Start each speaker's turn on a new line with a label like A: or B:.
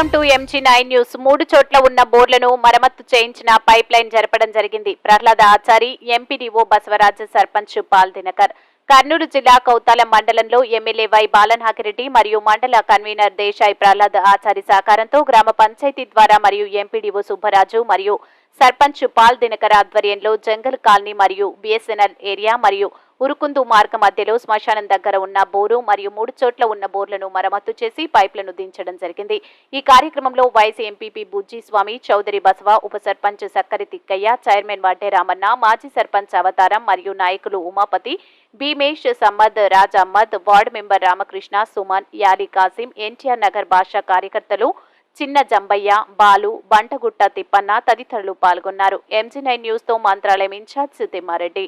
A: MG nine news. మూడు చోట్ల ఉన్న బోర్లను మరమ్మత్తు చేయించిన పైప్ లైన్ జరపడం జరిగింది. Prahlada Achari MPDO Basavaraj sarpanch Paul Dinakar. కర్నూలు జిల్లా కౌతాల మండలంలో ఎమ్మెల్యే వై బాలనాగిరెడ్డి మరియు మండల కన్వీనర్ దేశాయ్ ప్రహ్లాద్ ఆచారి సహకారంతో గ్రామ పంచాయతీ ద్వారా మరియు ఎంపీడీఓ సుబ్బరాజు మరియు సర్పంచ్ పాల్ దినకర్ ఆధ్వర్యంలో జంగల్ కాలనీ మరియు బిఎస్ఎన్ఎల్ ఏరియా మరియు ఉరుకుందు మార్గ మధ్యలో శ్మశానం దగ్గర ఉన్న బోరు మరియు మూడు చోట్ల ఉన్న బోర్లను మరమ్మతు చేసి పైప్లను దించడం జరిగింది. ఈ కార్యక్రమంలో వైసీ ఎంపీపీ బుజ్జి స్వామి చౌదరి బసవ ఉప సర్పంచ్ సక్కరి తిక్కయ్య చైర్మన్ వడ్డే రామన్న మాజీ సర్పంచ్ అవతారం మరియు నాయకులు ఉమాపతి భీమేష్ సమ్మద్ రాజ్ అహ్మద్ వార్డు మెంబర్ రామకృష్ణ సుమన్ యాలి కాసిం ఎన్టీఆర్ నగర్ భాషా కార్యకర్తలు చిన్న జంబయ్య బాలు బంటగుట్ట తిప్పన్న తదితరులు పాల్గొన్నారు. ఎంజీ నైన్ న్యూస్తో మంత్రాలయం ఇన్ఛార్జ్ తిమ్మారెడ్డి.